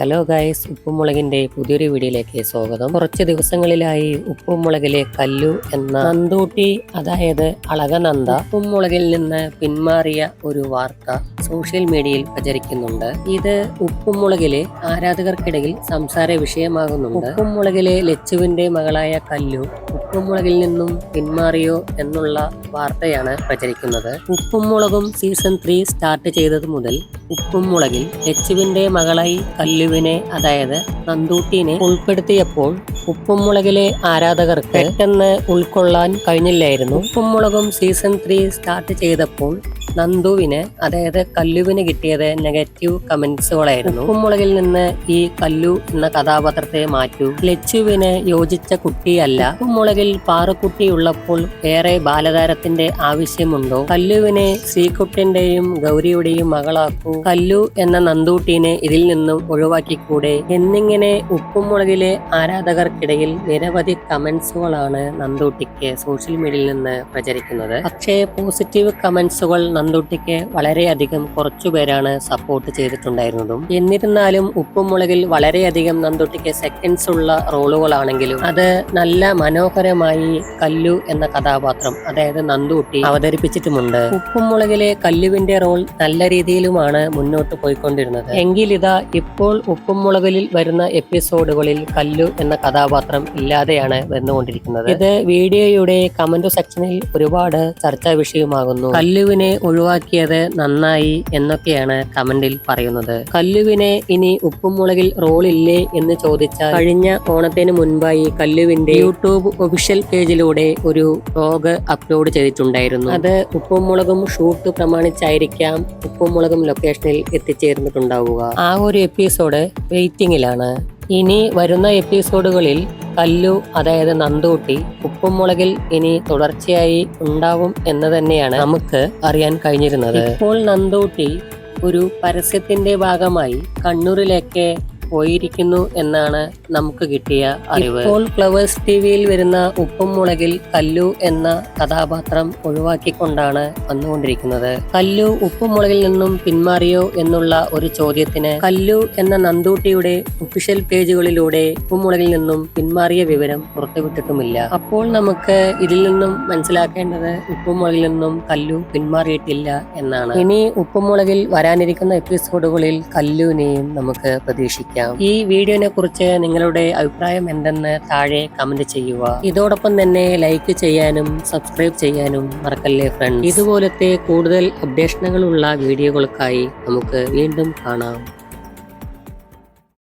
Hello guys ഉപ്പുമുളകിന്റെ പുതിയൊരു വീഡിയോയിലേക്ക് സ്വാഗതം. കുറച്ച് ദിവസങ്ങളിലായി ഉപ്പുമുളകിലെ കല്ലു എന്ന നന്തൂട്ടി അതായത് അളകനന്ദ ഉപ്പുമുളകിൽ നിന്ന് പിന്മാറിയ ഒരു വാർത്ത സോഷ്യൽ മീഡിയയിൽ പ്രചരിക്കുന്നുണ്ട്. ഇത് ഉപ്പുമുളകിലെ ആരാധകർക്കിടയിൽ സംസാര വിഷയമാകുന്നുണ്ട്. ഉപ്പുമുളകിലെ ലച്ചുവിന്റെ മകളായ കല്ലു ഉപ്പുമുളകിൽ നിന്നും പിന്മാറിയോ എന്നുള്ള വാർത്തയാണ് പ്രചരിക്കുന്നത്. ഉപ്പുമുളകും സീസൺ ത്രീ സ്റ്റാർട്ട് ചെയ്തത് മുതൽ ഉപ്പുമുളകിൽ ലച്ചുവിന്റെ മകളായി കല്ലുവിനെ അതായത് നന്ദൂട്ടിനെ ഉൾപ്പെടുത്തിയപ്പോൾ ഉപ്പുമുളകിലെ ആരാധകർക്ക് പെട്ടെന്ന് ഉൾക്കൊള്ളാൻ കഴിഞ്ഞില്ലായിരുന്നു. ഉപ്പുമുളകും സീസൺ ത്രീ സ്റ്റാർട്ട് ചെയ്തപ്പോൾ നന്ദുവിന് അതായത് കല്ലുവിന് കിട്ടിയത് നെഗറ്റീവ് കമന്റ്സുകളായിരുന്നു ഉപ്പുമുളകിൽ നിന്ന് ഈ കല്ലു എന്ന കഥാപാത്രത്തെ മാറ്റൂ. ലച്ചുവിന് യോജിച്ച കുട്ടിയല്ല. ഉപ്പുമുളകിൽ പാറക്കുട്ടി ഉള്ളപ്പോൾ വേറെ ബാലതാരത്തിന്റെ ആവശ്യമുണ്ടോ? കല്ലുവിനെ ശ്രീകുട്ടിന്റെയും ഗൗരിയുടെയും മകളാക്കൂ. കല്ലു എന്ന നന്ദൂട്ടീനെ ഇതിൽ നിന്നും ഒഴിവാക്കിക്കൂടെ? എന്നിങ്ങനെ ഉപ്പുമുളകിലെ ആരാധകർക്കിടയിൽ നിരവധി കമന്റ്സുകളാണ് നന്ദൂട്ടിക്ക് സോഷ്യൽ മീഡിയയിൽ നിന്ന് പ്രചരിക്കുന്നത്. പക്ഷേ പോസിറ്റീവ് കമന്റ്സുകൾ നന്ദൂട്ടിക്ക് വളരെയധികം കുറച്ചു പേരാണ് സപ്പോർട്ട് ചെയ്തിട്ടുണ്ടായിരുന്നതും. എന്നിരുന്നാലും ഉപ്പും ഉപ്പുമുളകിൽ വളരെയധികം നന്ദുട്ടിക്ക് സെക്കൻഡ്സ് ഉള്ള റോളുകളാണെങ്കിലും അത് നല്ല മനോഹരമായി കല്ലു എന്ന കഥാപാത്രം അതായത് നന്ദുട്ടി അവതരിപ്പിച്ചിട്ടുമുണ്ട്. ഉപ്പുമുളകിലെ കല്ലുവിന്റെ റോൾ നല്ല രീതിയിലുമാണ് മുന്നോട്ട് പോയിക്കൊണ്ടിരുന്നത്. എങ്കിലിതാ ഇപ്പോൾ ഉപ്പും ഉപ്പുമുളകിൽ വരുന്ന എപ്പിസോഡുകളിൽ കല്ലു എന്ന കഥാപാത്രം ഇല്ലാതെയാണ് വന്നുകൊണ്ടിരിക്കുന്നത്. ഇത് വീഡിയോയുടെ കമന്റ് സെക്ഷനിൽ ഒരുപാട് ചർച്ചാ വിഷയമാകുന്നു. കല്ലുവിനെ ഒഴിവാക്കിയത് നന്നായി എന്നൊക്കെയാണ് കമന്റിൽ പറയുന്നത്. കല്ലുവിനെ ഇനി ഉപ്പും ഉപ്പുമുളകിൽ റോളില്ലേ എന്ന് ചോദിച്ചാൽ കഴിഞ്ഞ ഓണത്തിന് മുൻപായി കല്ലുവിന്റെ യൂട്യൂബ് ഒഫീഷ്യൽ പേജിലൂടെ ഒരു വ്ലോഗ് അപ്ലോഡ് ചെയ്തിട്ടുണ്ടായിരുന്നു. അത് ഉപ്പും മുളകും ഷൂട്ട് പ്രമാണിച്ചായിരിക്കാം ഉപ്പും മുളകും ലൊക്കേഷനിൽ എത്തിച്ചേർന്നിട്ടുണ്ടാവുക. ആ ഒരു എപ്പിസോഡ് വെയിറ്റിംഗിലാണ് ഇനി വരുന്ന എപ്പിസോഡുകളിൽ കല്ലു അതായത് നന്തൂട്ടി ഉപ്പുമുളകിൽ ഇനി തുടർച്ചയായി ഉണ്ടാവും എന്ന് തന്നെയാണ് നമുക്ക് അറിയാൻ കഴിഞ്ഞിരുന്നത്. ഇപ്പോൾ നന്ദൂട്ടി ഒരു പരസ്യത്തിന്റെ ഭാഗമായി കണ്ണൂരിലേക്ക് പോയിരിക്കുന്നു എന്നാണ് നമുക്ക് കിട്ടിയ അറിവ്. ഇപ്പോൾ ഫ്ലവേഴ്സ് ടി വിയിൽ വരുന്ന ഉപ്പും മുളകിൽ കല്ലു എന്ന കഥാപാത്രം ഒഴിവാക്കിക്കൊണ്ടാണ് വന്നുകൊണ്ടിരിക്കുന്നത്. കല്ലു ഉപ്പും മുളകിൽ നിന്നും പിന്മാറിയോ എന്നുള്ള ഒരു ചോദ്യത്തിന് കല്ലു എന്ന നന്ദൂട്ടിയുടെ ഒഫീഷ്യൽ പേജുകളിലൂടെ ഉപ്പുമുളകിൽ നിന്നും പിന്മാറിയ വിവരം പുറത്തുവിട്ടിട്ടുമില്ല. അപ്പോൾ നമുക്ക് ഇതിൽ നിന്നും മനസ്സിലാക്കേണ്ടത് ഉപ്പുമുളകിൽ നിന്നും കല്ലു പിന്മാറിയിട്ടില്ല എന്നാണ്. ഇനി ഉപ്പുമുളകിൽ വരാനിരിക്കുന്ന എപ്പിസോഡുകളിൽ കല്ലുവിനെയും നമുക്ക് പ്രതീക്ഷിക്കാം. ഈ വീഡിയോനെ കുറിച്ച് നിങ്ങളുടെ അഭിപ്രായം എന്തെന്ന് താഴെ കമന്റ് ചെയ്യുക. ഇതോടൊപ്പം തന്നെ ലൈക്ക് ചെയ്യാനും സബ്സ്ക്രൈബ് ചെയ്യാനും മറക്കല്ലേ ഫ്രണ്ട് ഇതുപോലത്തെ കൂടുതൽ അപ്ഡേഷനുകളുള്ള വീഡിയോകൾക്കായി നമുക്ക് വീണ്ടും കാണാം.